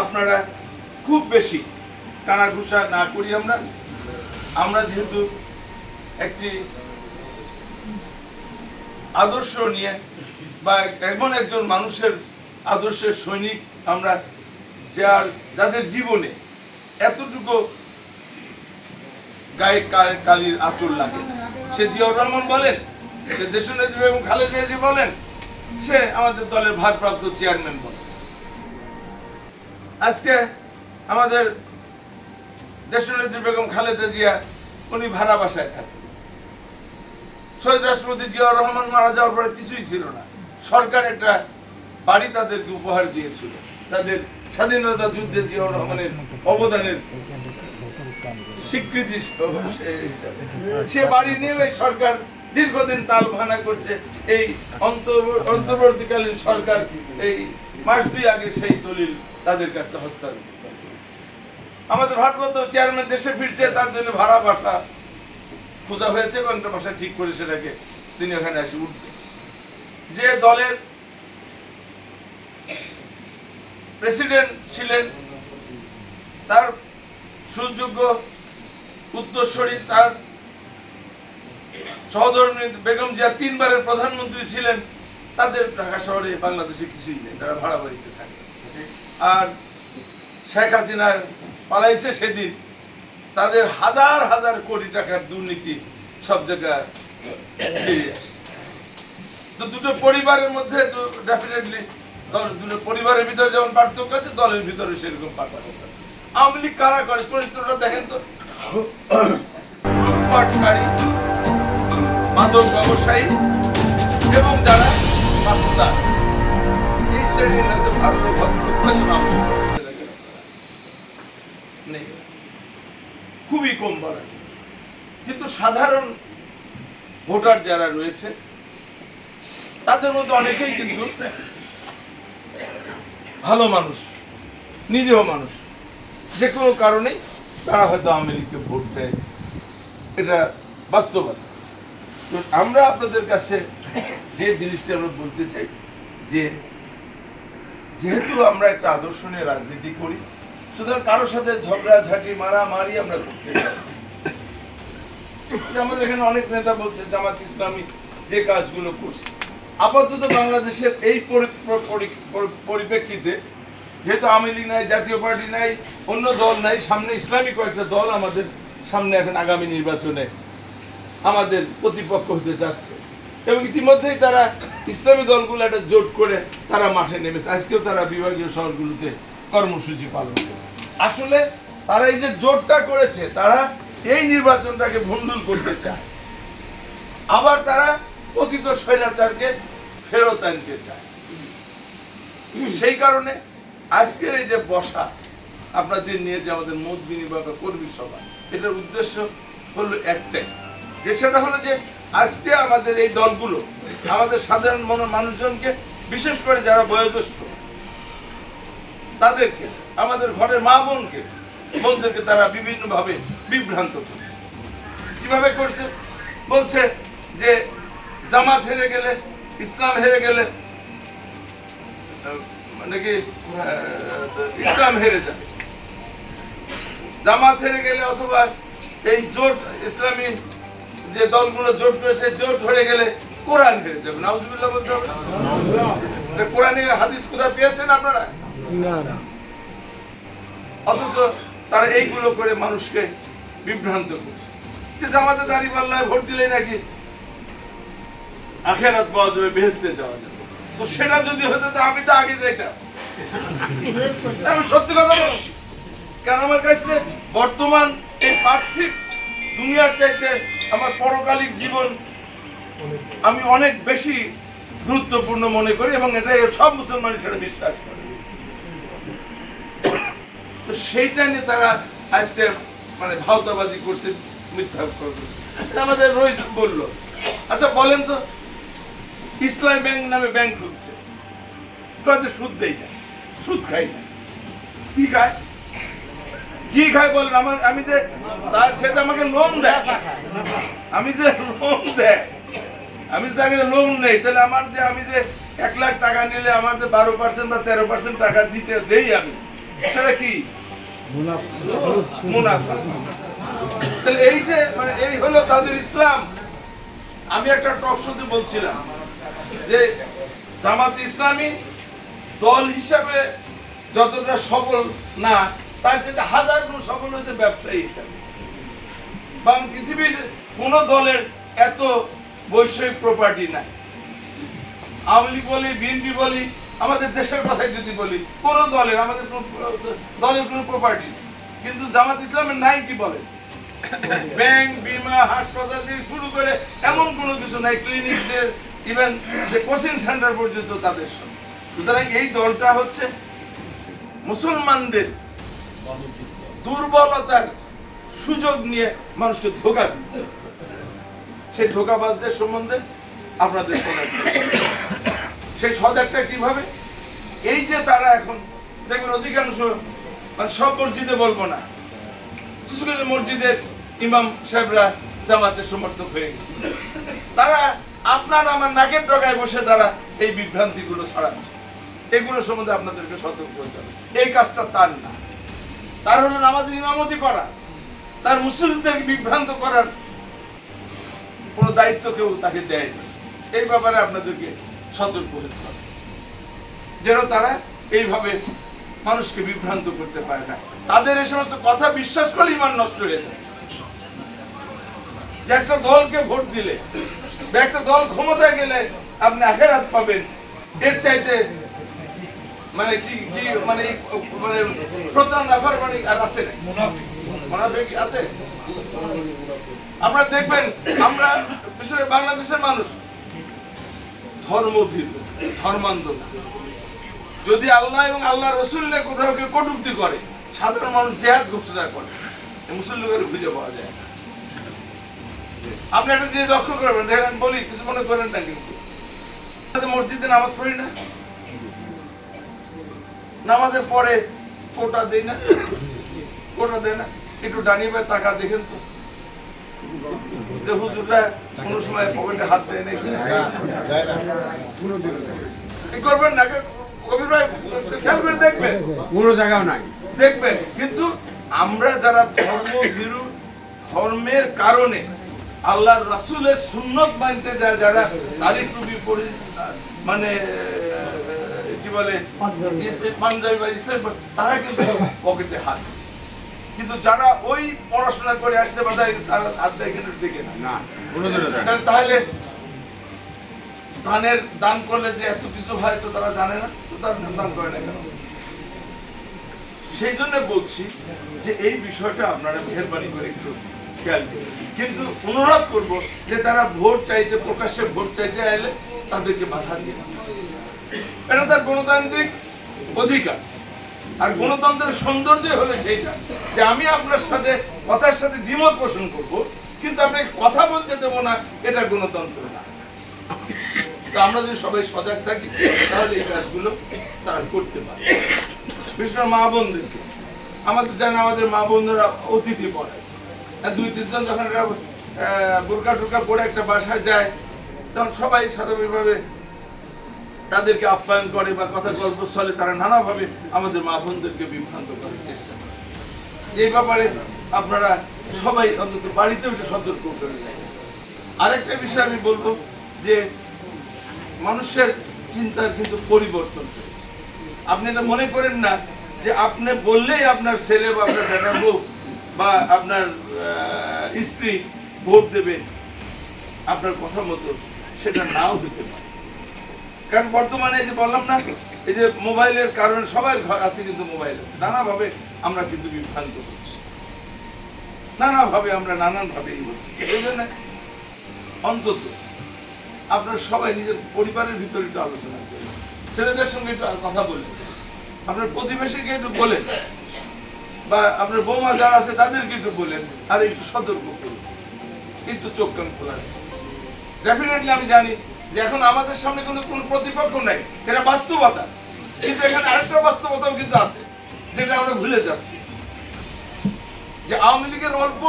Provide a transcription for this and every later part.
আপনারা খুব বেশি কানাঘুষা না করি আমরা। আমরা যেহেতু একটি আদর্শ নিয়ে বা এমন একজন মানুষের আদর্শের সৈনিক আমরা যার, যাদের জীবনে এতটুকু গায়ে কালির আঁচল লাগে। সে জিয়াউর রহমান বলেন, সে দেশনেত্রী এবং খালেদা বলেন, সে আমাদের দলের ভারপ্রাপ্ত চেয়ারম্যান বলেন। আজকে আমাদের দেশনেত্রী বেগম খালেদা জিয়া, উনি ভাড়া বাসায় থাকেন। শহীদ রাষ্ট্রপতি জিয়াউর রহমান মারা যাওয়ার পরে কিছুই ছিল না। সরকার একটা বাড়ি তাদেরকে উপহার দিয়েছিল। তাদের স্বাধীনতা যুদ্ধে জিয়াউর রহমানের অবদানের স্বীকৃতি সে বাড়ি নিয়ে সরকার দীর্ঘদিন তাল ভানা করছে। এই অন্তর- অন্তর্বর্তীকালীন সরকার এই মাস দুই আগে সেই দলিল তাদের কাছে হস্তান্তর আমাদের ভারপ্রাপ্ত চেয়ারম্যান দেশে ফিরছে, তার জন্য ভাড়া বাসা খোঁজা হয়েছে এবং একটা বাসা ঠিক করে সেটাকে তিনি ওখানে এসে উঠবে। যে দলের প্রেসিডেন্ট ছিলেন, তার সুযোগ্য উত্তরসূরি, তার সহধর্মী বেগম জিয়া তিনবারের প্রধানমন্ত্রী ছিলেন, তাদের ঢাকা শহরে বাংলাদেশে কিছুই নেই, তারা ভাড়া বাড়িতে আর শেখ হাসিনার পালাইছে সেদিন। তাদের হাজার হাজার কোটি টাকার দুর্নীতি সব জায়গায় তো দুটো পরিবারের মধ্যে ডেফিনেটলি দুটো পরিবারের ভিতরে যেমন পার্থক্য আছে, দলের ভিতরে সেরকম পার্থক্য আছে। আওয়ামী লীগ কারা করে? চরিত্রটা দেখেন তো। লুটপাটকারী মাদক ব্যবসায়ী এবং যারা এই শ্রেণির খুবই কম বলা কিন্তু সাধারণ ভোটার যারা রয়েছে, তাদের মধ্যে অনেকেই কিন্তু ভালো মানুষ, নিরীহ মানুষ। যে কোনো কারণেই তারা হয়তো আওয়ামী ভোট দেয়। এটা বাস্তবতা। তো আমরা আপনাদের কাছে যে জিনিসটা আমরা বলতে চাই, যে যেহেতু আমরা একটা আদর্শ নিয়ে রাজনীতি করি, সুতরাং কারোর সাথে ঝগড়াঝাটি মারামারি আমরা করতে। যে আমাদের এখানে অনেক নেতা বলছে, জামাত ইসলামী যে কাজগুলো করছে আপাতত বাংলাদেশের এই পরি- পরি- পরি- পরিপ্রেক্ষিতে যেহেতু আওয়ামী লীগ নাই, জাতীয় পার্টি নাই, অন্য দল নাই, সামনে ইসলামী কয়েকটা দল আমাদের সামনে এখন আগামী নির্বাচনে আমাদের প্রতিপক্ষ হতে যাচ্ছে এবং ইতিমধ্যেই তারা ইসলামী দলগুলো একটা জোট করে তারা মাঠে নেমেছে। আজকেও তারা বিভাগীয় শহরগুলোতে কর্মসূচি পালন করে। আসলে তারা এই যে জোটটা করেছে, তারা এই নির্বাচনটাকে ভণ্ডুল করতে চায়। আবার তারা পতিত স্বৈরাচারকে ফেরত আনতে চায়। সেই কারণে আজকের এই যে বসা আপনাদের নিয়ে যে আমাদের মত বিনিময় বা কর্মী সভা, এটার উদ্দেশ্য হলো একটাই। যে সেটা হলো যে আজকে আমাদের এই দলগুলো, আমাদের সাধারণ মন মানুষজনকে, বিশেষ করে যারা বয়োজ্যেষ্ঠ, তাদেরকে, আমাদের ঘরের মা বোনকে, বোনদেরকে তারা বিভিন্নভাবে বিভ্রান্ত করছে। কীভাবে করছে? বলছে যে জামাত হেরে গেলে, ইসলাম হেরে গেলে মানে কি ইসলাম হেরে যাবে। জামাত হেরে গেলে অথবা এই জোট ইসলামী যে দলগুলো জোট রয়েছে জোট হেরে গেলে কোরআন হেরে যাবে। নাউজুবিল্লাহ বলতে হবে কোরআনে হাদিস কোথায় পেয়েছেন আপনারা? অথচ তারা এইগুলো করে মানুষকে বিভ্রান্ত করছে। যে জামাতে দাঁড়িয়ে পাল্লায় ভোট দিলেই নাকি আখেরাত পাওয়া যাবে বেহেস্তে যাওয়া যাবে। তো সেটা যদি হতো তো আমি তো আগে যাইতাম। আমি সত্যি কথা বলছি কারণ আমার কাছে বর্তমান এই পার্থিব দুনিয়ার চাইতে আমার পরকালিক জীবন আমি অনেক বেশি গুরুত্বপূর্ণ মনে করি এবং এটা সব মুসলমান সেটা বিশ্বাস করে। তো সেইটা নিয়ে তারা আজকে মানে ভাওতাবাজি করছে, মিথ্যা আমাদের রইস বলল। আচ্ছা বলেন তো, ইসলাম ব্যাংক নামে ব্যাংক খুলছে। সুদ দেই না, সুদ খাই না। কি খায়? কি খাই বলেন? আমার আমি যে তার সে যে আমাকে লোন দেয়। আমি যে লোন দেয়। আমি যদি তাকে লোন নেই, তাহলে আমার যে আমি যে এক লাখ টাকা নিলে আমার যে বারো পার্সেন্ট বা তেরো পার্সেন্ট টাকা দিতে দেই আমি, সেটা কি? মুনাফা। তাহলে এই যে মানে এই হলো তাদের ইসলাম। আমি একটা টক শোতে বলছিলাম যে জামাত ইসলামী দল হিসাবে যতটা সফল না তার সাথে হাজার গুণ সফল হয়েছে ব্যবসায়ী হিসাবে। বাংলা পৃথিবীর কোন দলের এত বৈষয়িক প্রপার্টি নাই। আওয়ামী লীগ বলি, বিএনপি বলি, আমাদের দেশের কথাই যদি বলি, কোন দলের, আমাদের দলের কোনো প্রপার্টি কিন্তু জামাত ইসলামের নাই কি বলে? ব্যাংক, বিমা, হাসপাতাল থেকে শুরু করে এমন কোনো কিছু নাই ক্লিনিক ইভেন যে কোচিং সেন্টার পর্যন্ত তাদের সঙ্গে সুতরাং এই দলটা হচ্ছে মুসলমানদের দুর্বলতার সুযোগ নিয়ে মানুষকে ধোকা দিচ্ছে। সেই ধোকাবাজদের সম্বন্ধে আপনাদের সেই সজাগটা কীভাবে? এই যে তারা এখন, দেখবেন অধিকাংশ মানে সব মসজিদে বলব না। মসজিদের ইমাম সাহেবরা জামাতের সমর্থক হয়ে গেছে। তারা আপনার আমার নাকের ডগায় বসে তারা এই বিভ্রান্তিগুলো ছড়াচ্ছে। এগুলো সম্বন্ধে আপনাদেরকে সতর্ক হতে হবে। এই কাজটা তার না। তার হলো নামাজের ইমামতি করা। তার মুসলিমদেরকে বিভ্রান্ত করার কোনো দায়িত্ব কেউ তাকে দেয় না। এই ব্যাপারে আপনাদেরকে সতর্ক হতে হবে। যেন তারা এইভাবে মানুষকে বিভ্রান্ত করতে পারে না। তাদের এই সমস্ত কথা বিশ্বাস করলে ইমান নষ্ট হয়ে যায়। যে একটা দলকে ভোট দিলে একটা দল ক্ষমতায় গেলে আপনি আখেরাত পাবেন। এর চাইতে মানে কি কি মানে মানে মানে আর আছে না মোনাফিক। আছে? আপনারা দেখবেন আমরা বিশেষ বাংলাদেশের মানুষ ধর্মভীরু ধর্মান্ধ। যদি আল্লাহ এবং আল্লাহ কোথাও কেউ কটুক্তি করে সাধারণ মানুষ জেহাদ ঘোষণা করে মুসল্লিদের খুঁজে পাওয়া যায় না। আপনি একটা জিনিস লক্ষ্য করবেন দেখেন বলি কিছু মনে করেন না কিন্তু। মসজিদে নামাজ পড়ি না? নামাজের পরে কোটা দেই না। কোটা দেয় না। একটু ডানি বা টাকা দেখেন তো। যে হুজুররা কোনো সময় পকেটে হাত দেয় এই করবেন না কবির ভাই খেয়াল করে দেখবেন। কোনো জায়গাও নাই। দেখবেন কিন্তু আমরা যারা ধর্মভীরু ধর্মের কারণে আল্লাহর রাসূলের সুন্নত মানতে যায় যারা দাড়ি টুপি পরে মানে বলে পাঞ্জাবি বা ইসলাম তারা কিন্তু পকেটে হাত কিন্তু যারা ওই পড়াশোনা করে আসছে বা তারা- তারা হাত দেয় কিন্তু দেখে না। তাহলে- দানের দান করলে যে এত কিছু হয় তো তারা জানে না তো তারা দান করে না কেন? সেই জন্য বলছি যে এই বিষয়টা আপনারা মেহরবানি করে একটু খেয়াল করুন। কিন্তু অনুরোধ করব যে তারা ভোট চাইতে প্রকাশ্যে ভোট চাইতে এলে তাদেরকে বাধা দিয়ে। এটা তার গণতান্ত্রিক অধিকার। আর গণতন্ত্রের সৌন্দর্য হলো সেইটা যে আমি আপনার সাথে কথার সাথে দ্বিমত পোষণ করব কিন্তু আপনাকে কথা বলতে দেবো না এটা গণতন্ত্র না। তো আমরা যদি সবাই সজাগ থাকি তাহলে এই কাজগুলো তারা করতে পারে। বিশেষ মা বোনদেরকে আমাদের জানে আমাদের মা বোনরা অতিথি পড়ে। দুই তিনজন যখন আহ, বোরকা টোরকা পরে একটা বাসায় যায় তখন সবাই স্বাভাবিকভাবে তাদেরকে আপ্যায়ন করে বা কথা গল্প চলে, তারা নানাভাবে আমাদের মা বোনদেরকে বিভ্রান্ত করার চেষ্টা করে। এই ব্যাপারে আপনারা সবাই অন্তত বাড়িতে একটু সতর্ক করে। আরেকটা বিষয় আমি বলব যে, মানুষের চিন্তার কিন্তু পরিবর্তন হয়েছে। আপনি এটা মনে করেন না যে আপনি বললেই আপনার ছেলে বা আপনার বেটার বউ বা আপনার স্ত্রী ভোট দেবে, আপনার কথা মতো সেটা নাও হতে পারে। কারণ বর্তমানে এই যে বললাম না, এই যে মোবাইলের কারণে সবাই আছে কিন্তু মোবাইল আছে। নানাভাবে আমরা কিন্তু বিভ্রান্ত হচ্ছি। নানাভাবে আমরা নানানভাবে এই হচ্ছি। এই জন্য অন্তত আপনার সবাই নিজের পরিবারের ভিতরে একটু আলোচনা করেন। ছেলেদের সঙ্গে একটু কথা বলেন। আপনার প্রতিবেশীকে একটু বলেন। বা আপনার বৌমা যারা আছে তাদেরকে একটু বলেন। আর একটু সতর্ক করুন। কিন্তু চোখ কান খোলা ডেফিনেটলি আমি জানি যে এখন আমাদের সামনে কিন্তু কোনো প্রতিপক্ষ নাই। এটা বাস্তবতা। কিন্তু এখানে আরেকটা বাস্তবতাও কিন্তু আছে, যেটা আমরা ভুলে যাচ্ছি। যে আওয়ামী লীগের অল্প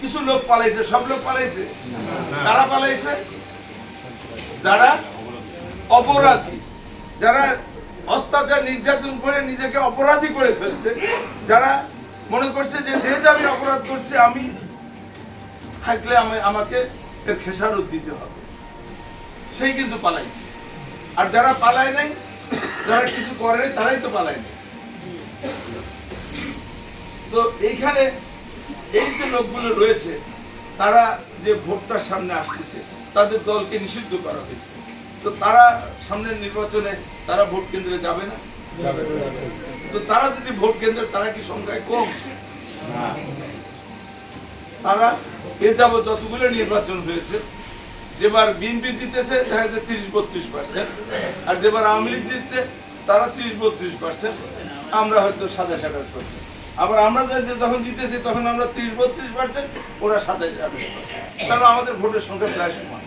কিছু লোক পালাইছে, সব লোক পালাইছে? পালাইছে? যারা অপরাধী, যারা অত্যাচার, নির্যাতন করে নিজেকে অপরাধী করে ফেলছে, যারা মনে করছে যে যেহেতু আমি অপরাধ করছি, আমি থাকলে আমি আমাকে এর খেসারত দিতে হবে। সেই কিন্তু পালাইছে। আর যারা পালায় নাই যারা কিছু করে নাই তারাই তো পালায় নাই। তো এইখানে এই যে লোকগুলো রয়েছে তারা যে ভোটটার সামনে আসতেছে তাদের দলকে নিষিদ্ধ করা হয়েছে। তো তারা সামনের নির্বাচনে তারা ভোট কেন্দ্রে যাবে না? তো তারা যদি ভোট কেন্দ্রে তারা কি সংখ্যায় কম? তারা এ যাবৎ যতগুলো নির্বাচন হয়েছে, যেবার বিএনপি জিতেছে, দেখা যাচ্ছে তিরিশ বত্রিশ পার্সেন্ট আর যেবার আওয়ামী লীগ জিতছে, তারা তিরিশ বত্রিশ পার্সেন্ট আমরা হয়তো সাতাশ আঠাশ পার্সেন্ট আবার আমরা যখন জিতেছি, তখন আমরা তিরিশ বত্রিশ পার্সেন্ট ওরা সাতাশ আঠাশ পার্সেন্ট তাহলে আমাদের ভোটের সংখ্যা প্রায় সমান।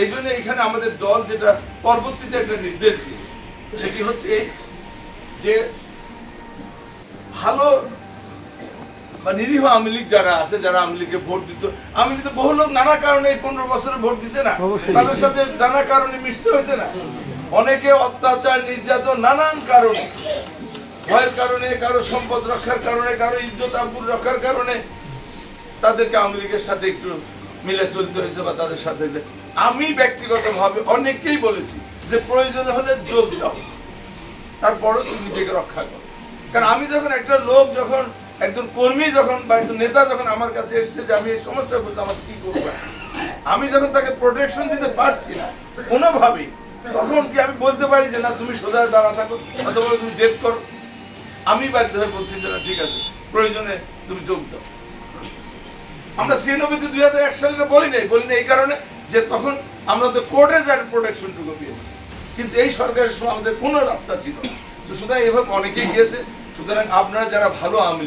এই জন্য এখানে আমাদের দল যেটা পরবর্তীতে একটা নির্দেশ দিয়েছে, সেটি হচ্ছে যে ভালো বা নিরীহ আওয়ামী লীগ যারা আছে যারা আওয়ামী লীগকে ভোট দিত আওয়ামী লীগ বহু লোক নানা কারণে এই পনেরো বছরে ভোট দিছে না। তাদের সাথে নানা কারণে মিশতে হয়েছে না। অনেকে অত্যাচার নির্যাতন নানান কারণে। ভয়ের কারণে কারও সম্পদ রক্ষার কারণে কারও ইজ্জত আব্বুর রক্ষার কারণে তাদেরকে আওয়ামী লীগের সাথে একটু মিলে চলতে হয়েছে বা তাদের সাথে যে আমি ব্যক্তিগতভাবে অনেককেই বলেছি যে প্রয়োজন হলে যোগ দাও। তারপরও তুমি নিজেকে রক্ষা করো। কারণ আমি যখন একটা লোক যখন একজন কর্মী যখন বা একজন নেতা যখন আমার কাছে এসেছে যে আমি এই সমস্যা করতে আমার কি করব? আমি যখন তাকে প্রোটেকশন দিতে পারছি না, কোনোভাবেই, তখন কি আমি বলতে পারি যে, না, তুমি সোজা দাঁড়া থাকো, অথবা তুমি জেদ করো? আমি বাধ্য হয়ে বলছি যে, না, ঠিক আছে, প্রয়োজনে তুমি যোগ দাও। আমরা ছিয়ানব্বইতে দুই হাজার এক সালে বলি নাই বলি নাই এই কারণে যে তখন আমরা তো কোর্টে যার প্রোটেকশনটুকু পেয়েছি। কিন্তু এই সরকারের সময় আমাদের কোনো রাস্তা ছিল না। তো সুতরাং এভাবে অনেকেই গিয়েছে। সুতরাং আপনারা যারা ভালো আওয়ামী